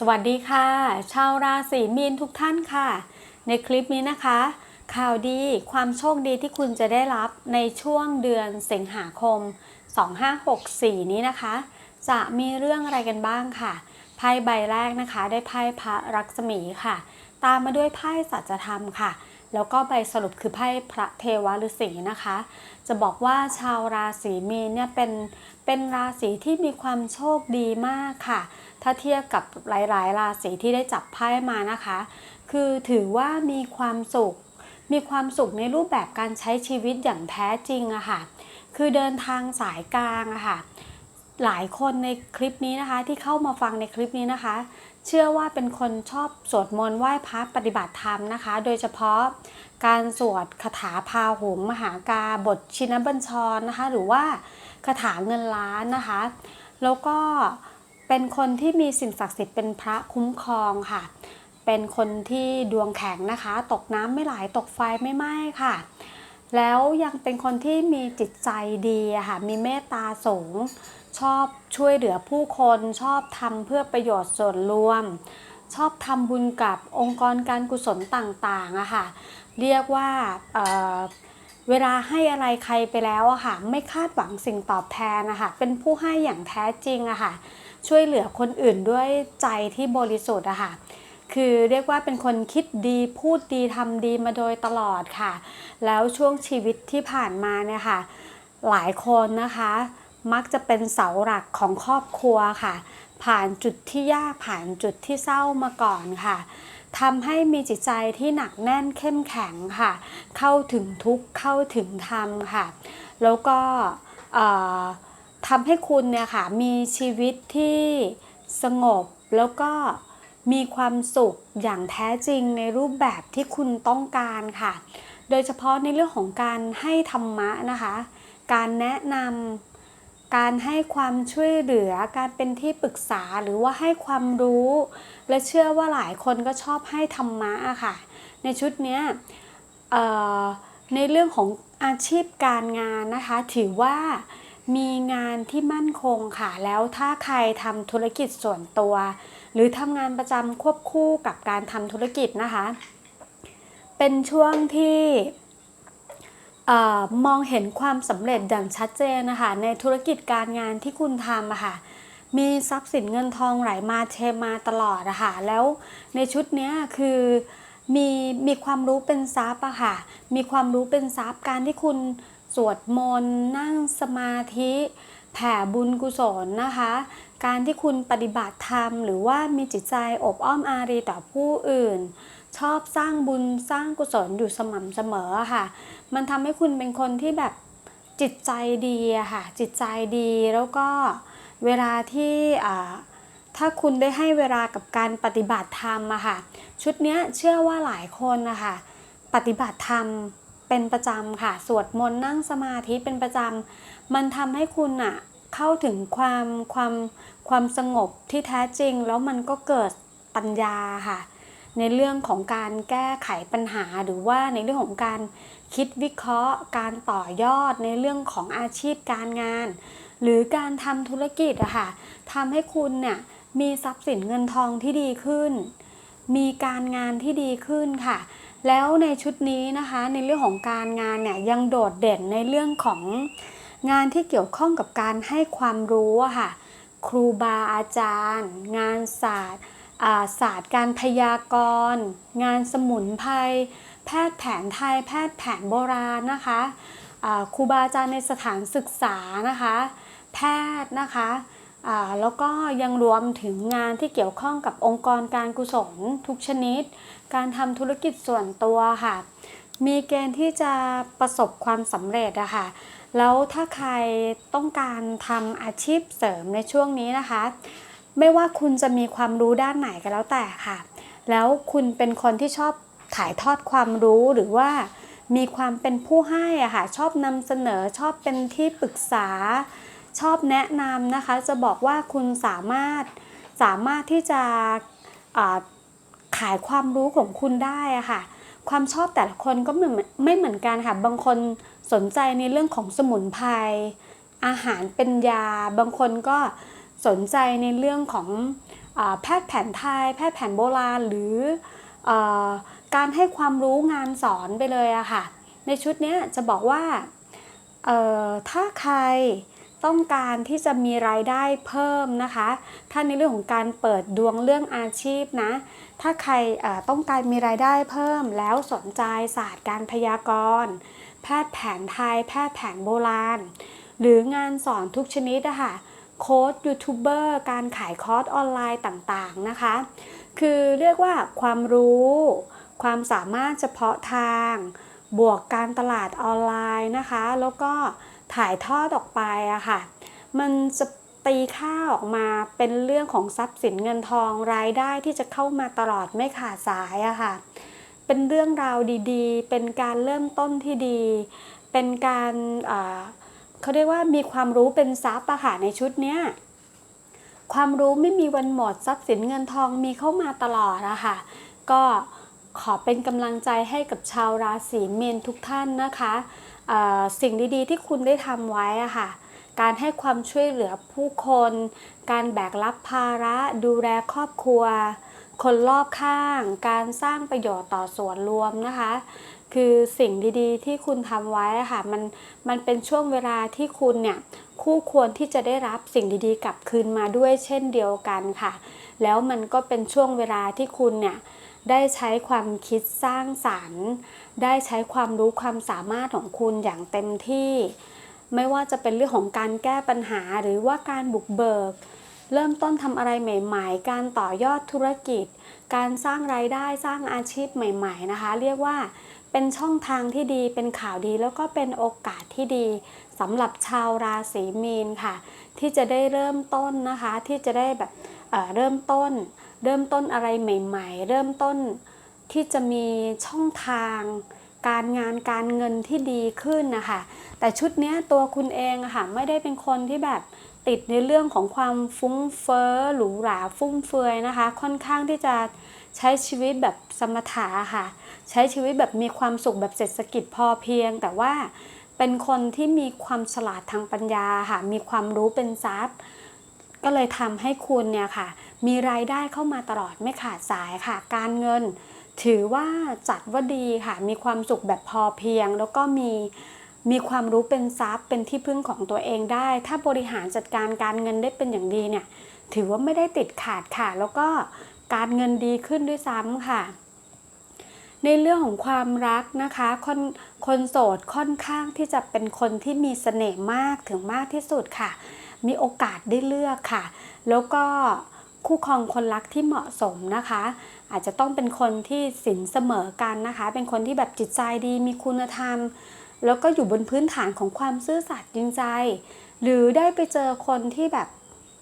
สวัสดีค่ะ ชาวราศีมีนทุกท่านค่ะ ในคลิปนี้นะคะ ข่าวดีความโชคดีที่คุณจะได้รับในช่วงเดือนสิงหาคม 2564 นี้นะคะ จะมีเรื่องอะไรกันบ้างค่ะไพ่ใบแรกนะคะ ได้ไพ่พระรักษมีค่ะ ตามมาด้วยไพ่สัจธรรมค่ะ แล้วก็ใบสรุปคือไพ่พระเทวฤาษีนะคะ จะบอกว่าชาวราศีมีนเนี่ยเป็นเป็นราศีที่มีความโชคดีมากค่ะ ถ้าเทียบกับหลายๆ ราศีที่ได้จับไพ่มานะคะ คือถือว่ามีความสุข มีความสุขในรูปแบบการใช้ชีวิตอย่างแท้จริงอะค่ะ คือเดินทางสายกลางอะค่ะ หลายคนในคลิปนี้นะคะที่เข้ามาฟังในคลิปนี้นะคะ เชื่อว่าเป็นคนชอบสวดมนต์ไหว้พระปฏิบัติธรรมนะคะ โดยเฉพาะการสวดคาถาพาหุงมหากาบทชินบัญชรนะคะ หรือว่าคาถาเงินล้านนะคะ แล้วก็ เป็นคนที่มีสิ่งศักดิ์สิทธิ์เป็นพระคุ้มครองค่ะ เป็นคนที่ดวงแข็งนะคะ ตกน้ำไม่ไหลตกไฟไม่ไหม้ค่ะ แล้วยังเป็นคนที่มีจิตใจดีค่ะ มีเมตตาสูง ชอบช่วยเหลือผู้คนชอบทำเพื่อประโยชน์ส่วนรวม ชอบทำบุญกับองค์กรการกุศลต่างๆอะค่ะ เรียกว่าเเวลาให้อะไรใครไปแล้วอะค่ะ ไม่คาดหวังสิ่งตอบแทนนะคะเป็นผู้ให้อย่างแท้จริงอะค่ะ ช่วยเหลือคนอื่นด้วยใจที่บริสุทธิ์อะค่ะคือเรียกว่าเป็นคนคิดดีพูดดีทำดีมาโดยตลอดค่ะ แล้วช่วงชีวิตที่ผ่านมาเนี่ยค่ะ หลายคนนะคะ มักจะเป็นเสาหลักของครอบครัวค่ะ ผ่านจุดที่ยากผ่านจุดที่เศร้ามาก่อนค่ะทำให้มีจิตใจที่หนักแน่นเข้มแข็งค่ะ เข้าถึงทุกเข้าถึงธรรมค่ะ แล้วก็เทำให้คุณเนี่ยค่ะมีชีวิตที่สงบแล้วก็มีความสุขอย่างแท้จริงในรูปแบบที่คุณต้องการค่ะ โดยเฉพาะในเรื่องของการให้ธรรมะนะคะ การแนะนำการให้ความช่วยเหลือ การเป็นที่ปรึกษาหรือว่าให้ความรู้ และเชื่อว่าหลายคนก็ชอบให้ธรรมะอะค่ะ ในชุดเนี้ยในเรื่องของอาชีพการงานนะคะ ถือว่า มีงานที่มั่นคงค่ะ แล้วถ้าใครทำธุรกิจส่วนตัว หรือทำงานประจำควบคู่กับการทำธุรกิจนะคะ เป็นช่วงที่มองเห็นความสำเร็จอย่างชัดเจนนะคะ ในธุรกิจการงานที่คุณทำอะค่ะมีทรัพย์สินเงินทองไหลมาเทมาตลอดอะค่ะแล้วในชุดนี้คือมีมีความรู้เป็นทรัพย์อะค่ะ มีความรู้เป็นทรัพย์การที่คุณ สวดมนต์นั่งสมาธิแผ่บุญกุศลนะคะ การที่คุณปฏิบัติธรรม หรือว่ามีจิตใจอบอ้อมอารีต่อผู้อื่น ชอบสร้างบุญสร้างกุศลอยู่สม่ำเสมอค่ะ มันทำให้คุณเป็นคนที่แบบจิตใจดีค่ะ จิตใจดีแล้วก็เวลาที่ถ้าคุณได้ให้เวลากับการปฏิบัติธรรมอะค่ะ ชุดเนี้ยเชื่อว่าหลายคนนะคะปฏิบัติธรรม เป็นประจำค่ะ สวดมนต์นั่งสมาธิเป็นประจำ มันทำให้คุณอะเข้าถึงความความความสงบที่แท้จริง แล้วมันก็เกิดปัญญาค่ะ ในเรื่องของการแก้ไขปัญหาหรือว่าในเรื่องของการคิดวิเคราะห์ การต่อยอดในเรื่องของอาชีพการงาน หรือการทำธุรกิจอะค่ะทำให้คุณเนี่ยมีทรัพย์สินเงินทองที่ดีขึ้น มีการงานที่ดีขึ้นค่ะ แล้วในชุดนี้นะคะในเรื่องของการงานเนี่ยยังโดดเด่นในเรื่องของงานที่เกี่ยวข้องกับการให้ความรู้ค่ะ ครูบาอาจารย์ งานศาสตร์ศาสตร์การพยากรณ์ งานสมุนไพรแพทย์แผนไทย แพทย์แผนโบราณนะคะครูบาอาจารย์ในสถานศึกษานะคะ แพทย์นะคะ แล้วก็ยังรวมถึงงานที่เกี่ยวข้องกับองค์กรการกุศลทุกชนิด การทำธุรกิจส่วนตัวค่ะ มีเกณฑ์ที่จะประสบความสำเร็จอะค่ะ แล้วถ้าใครต้องการทำอาชีพเสริมในช่วงนี้นะคะ ไม่ว่าคุณจะมีความรู้ด้านไหนก็แล้วแต่ค่ะ แล้วคุณเป็นคนที่ชอบถ่ายทอดความรู้หรือว่ามีความเป็นผู้ให้อะค่ะ ชอบนำเสนอชอบเป็นที่ปรึกษา ชอบแนะนำนะคะ จะบอกว่าคุณสามารถสามารถที่จะขายความรู้ของคุณได้ะค่ะ ความชอบแต่ละคนก็ไม่เหมือนไมเหมือนกันค่ะ บางคนสนใจในเรื่องของสมุนไพร อาหารเป็นยา บางคนก็สนใจในเรื่องของอแพทย์แผนไทย แพทย์แผนโบราณ หรืออการให้ความรู้งานสอนไปเลยอะค่ะ ในชุดนี้จะบอกว่าถ้าใคร ต้องการที่จะมีรายได้เพิ่มนะคะ ถ้าในเรื่องของการเปิดดวงเรื่องอาชีพนะ ถ้าใครต้องการมีรายได้เพิ่มแล้วสนใจศาสตร์การพยากรณ์ แพทย์แผนไทย แพทย์แผนโบราณ หรืองานสอนทุกชนิดอะค่ะ โค้ดยูทูบเบอร์ การขายคอร์สออนไลน์ต่างๆนะคะ คือเรียกว่าความรู้ ความสามารถเฉพาะทาง บวกการตลาดออนไลน์นะคะ แล้วก็ ถ่ายทอดออกไปอะค่ะ มันจะตีค่าออกมาเป็นเรื่องของทรัพย์สินเงินทองรายได้ที่จะเข้ามาตลอดไม่ขาดสายอะค่ะ เป็นเรื่องราวดีๆ เป็นการเริ่มต้นที่ดี เป็นการเขาเรียกว่ามีความรู้เป็นทรัพย์อะค่ะในชุดเนี้ยความรู้ไม่มีวันหมดทรัพย์สินเงินทองมีเข้ามาตลอดอะค่ะ ก็ขอเป็นกำลังใจให้กับชาวราศีเมษทุกท่านนะคะ สิ่งดีๆ ที่คุณได้ทำไว้อะค่ะ การให้ความช่วยเหลือผู้คน การแบกรับภาระดูแลครอบครัว คนรอบข้าง การสร้างประโยชน์ต่อส่วนรวมนะคะ คือสิ่งดีๆ ที่คุณทำไว้ค่ะ มันมันเป็นช่วงเวลาที่คุณเนี่ย คู่ควรที่จะได้รับสิ่งดีๆกลับคืนมาด้วยเช่นเดียวกันค่ะ แล้วมันก็เป็นช่วงเวลาที่คุณเนี่ยได้ใช้ความคิดสร้างสรรค์ ได้ใช้ความรู้ความสามารถของคุณอย่างเต็มที่ ไม่ว่าจะเป็นเรื่องของการแก้ปัญหาหรือว่าการบุกเบิก เริ่มต้นทำอะไรใหม่ๆ การต่อยอดธุรกิจ การสร้างรายได้สร้างอาชีพใหม่ ๆนะคะ เรียกว่า เป็นช่องทางที่ดีเป็นข่าวดีแล้วก็เป็นโอกาสที่ดีสำหรับชาวราศีมีนค่ะ ที่จะได้เริ่มต้นนะคะ ที่จะได้แบบเเริ่มต้น เริ่มต้นอะไรใหม่ ๆ เริ่มต้นที่จะมีช่องทางการงานการเงินที่ดีขึ้นนะคะ แต่ชุดนี้ตัวคุณเองค่ะไม่ได้เป็นคนที่แบบ ติดในเรื่องของความฟุ้งเฟ้อหรูหราฟุ่มเฟือยนะคะ ค่อนข้างที่จะใช้ชีวิตแบบสมถะค่ะ ใช้ชีวิตแบบมีความสุขแบบเศรษฐกิจพอเพียง แต่ว่าเป็นคนที่มีความฉลาดทางปัญญาค่ะ มีความรู้เป็นทรัพย์ ก็เลยทำให้คุณเนี่ยค่ะ มีรายได้เข้ามาตลอดไม่ขาดสายค่ะ การเงิน ถือว่าจัดว่าดีค่ะ มีความสุขแบบพอเพียง แล้วก็มี มีความรู้เป็นทรัพย์เป็นที่พึ่งของตัวเองได้ ถ้าบริหารจัดการการเงินได้เป็นอย่างดีเนี่ย ถือว่าไม่ได้ติดขาดค่ะ แล้วก็การเงินดีขึ้นด้วยซ้ำค่ะ ในเรื่องของความรักนะคะ คนคนโสดค่อนข้างที่จะเป็นคนที่มีเสน่ห์มากถึงมากที่สุดค่ะ มีโอกาสได้เลือกค่ะ แล้วก็คู่ครองคนรักที่เหมาะสมนะคะ อาจจะต้องเป็นคนที่สินเสมอกันนะคะ เป็นคนที่แบบจิตใจดีมีคุณธรรม แล้วก็อยู่บนพื้นฐานของความซื่อสัตย์จริงใจ หรือได้ไปเจอคนที่แบบ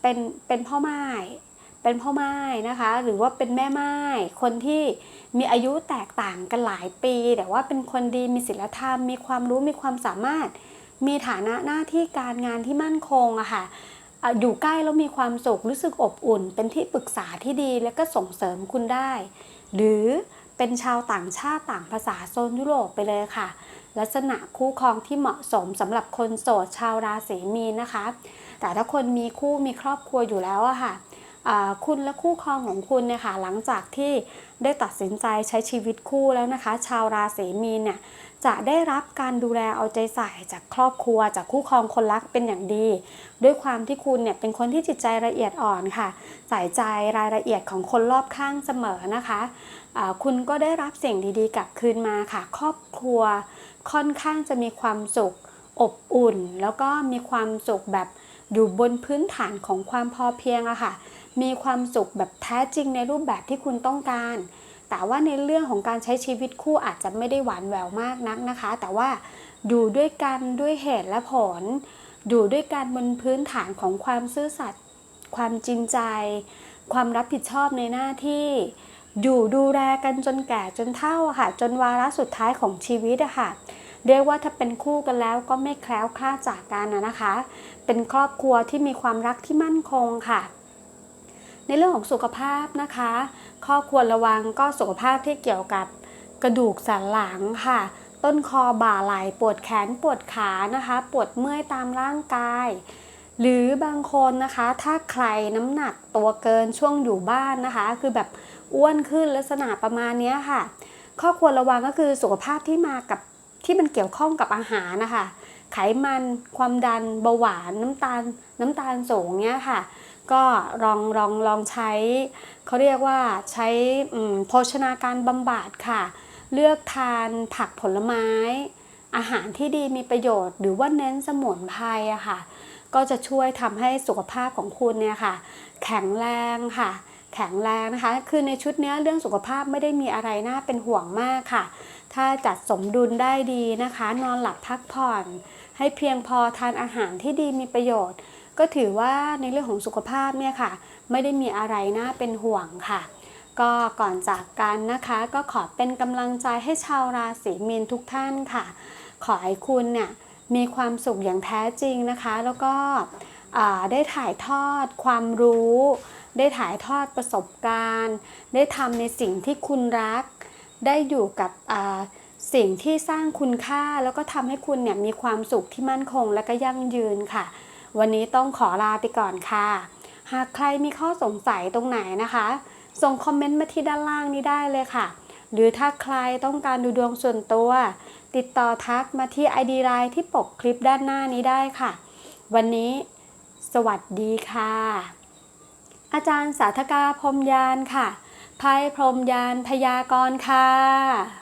เป็นเป็นพ่อไม้เป็นพ่อไม้นะคะ หรือว่าเป็นแม่ไม้คนที่มีอายุแตกต่างกันหลายปี แต่ว่าเป็นคนดีมีศีลธรรม มีความรู้มีความสามารถ มีฐานะหน้าที่การงานที่มั่นคงอะค่ะอะอยู่ใกล้แล้วมีความสุขรู้สึกอบอุ่น เป็นที่ปรึกษาที่ดีแล้วก็ส่งเสริมคุณได้ หรือเป็นชาวต่างชาติต่างภาษาโซนยุโรปไปเลยค่ะ ลักษณะคู่ครองที่เหมาะสมสำหรับคนโสดชาวราศีมีนนะคะ แต่ถ้าคนมีคู่มีครอบครัวอยู่แล้วอะค่ะคุณและคู่ครองของคุณเนี่ยค่ะหลังจากที่ได้ตัดสินใจใช้ชีวิตคู่แล้วนะคะ ชาวราศีมีนเนี่ยจะได้รับการดูแลเอาใจใส่จากครอบครัว จากคู่ครองคนรักเป็นอย่างดี ด้วยความที่คุณเนี่ยเป็นคนที่จิตใจละเอียดอ่อนค่ะ ใส่ใจรายละเอียดของคนรอบข้างเสมอนะคะอ่าคุณก็ได้รับสิ่งดีๆกลับคืนมาค่ะ ครอบครัว ค่อนข้างจะมีความสุขอบอุ่น แล้วก็มีความสุขแบบอยู่บนพื้นฐานของความพอเพียงอะค่ะ มีความสุขแบบแท้จริงในรูปแบบที่คุณต้องการ แต่ว่าในเรื่องของการใช้ชีวิตคู่อาจจะไม่ได้หวานแหววมากนักนะคะ แต่ว่าอยู่ด้วยกันด้วยเหตุและผล อยู่ด้วยกันบนพื้นฐานของความซื่อสัตย์ ความจริงใจ ความรับผิดชอบในหน้าที่ อยู่ดูแลกันจนแก่จนเฒ่าค่ะ จนวาระสุดท้ายของชีวิตอะค่ะ เรียกว่าถ้าเป็นคู่กันแล้วก็ไม่แคล้วคลาดจากกันนะคะ เป็นครอบครัวที่มีความรักที่มั่นคงค่ะในเรื่องของสุขภาพนะคะ ข้อควรระวังก็สุขภาพที่เกี่ยวกับกระดูกสันหลังค่ะ ต้นคอบ่าไหล่ปวดแขนปวดขานะคะ ปวดเมื่อยตามร่างกาย หรือบางคนนะคะ ถ้าใครน้ำหนักตัวเกินช่วงอยู่บ้านนะคะ คือแบบอ้วนขึ้นลักษณะประมาณนี้ค่ะ ข้อควรระวังก็คือสุขภาพที่มากับ ที่มันเกี่ยวข้องกับอาหารนะคะไขมันความดันเบาหวานน้ำตาลน้ำตาลสูงเนี้ยค่ะ ก็ลองลองลองใช้เขาเรียกว่าใช้โภชนาการบำบัดค่ะ เลือกทานผักผลไม้ อาหารที่ดีมีประโยชน์ หรือว่าเน้นสมุนไพรอะค่ะ ก็จะช่วยทำให้สุขภาพของคุณเนี่ยค่ะ แข็งแรงค่ะแข็งแรงนะคะ คือในชุดเนี้ยเรื่องสุขภาพไม่ได้มีอะไรน่าเป็นห่วงมากค่ะ ถ้าจัดสมดุลได้ดีนะคะ นอนหลับพักผ่อน ให้เพียงพอทานอาหารที่ดีมีประโยชน์ ก็ถือว่าในเรื่องของสุขภาพเนี่ยค่ะ ไม่ได้มีอะไรน่าเป็นห่วงค่ะ ก็ก่อนจากกันนะคะ ก็ขอเป็นกำลังใจให้ชาวราศีมีนทุกท่านค่ะ ขอให้คุณเนี่ยมีความสุขอย่างแท้จริงนะคะ แล้วก็ได้ถ่ายทอดความรู้ ได้ถ่ายทอดประสบการณ์ ได้ทำในสิ่งที่คุณรัก ได้อยู่กับสิ่งที่สร้างคุณค่าแล้วก็ทำให้คุณเนี่ยมีความสุขที่มั่นคงและก็ยั่งยืนค่ะ วันนี้ต้องขอลาไปก่อนค่ะ หากใครมีข้อสงสัยตรงไหนนะคะ ส่งคอมเมนต์มาที่ด้านล่างนี้ได้เลยค่ะ หรือถ้าใครต้องการดูดวงส่วนตัว ติดต่อทักมาที่ ID Line ที่ปกคลิปด้านหน้านี้ได้ค่ะ วันนี้สวัสดีค่ะ อาจารย์สาธกาพรหมยานค่ะ ไพ่พรมยานพยากรค่ะ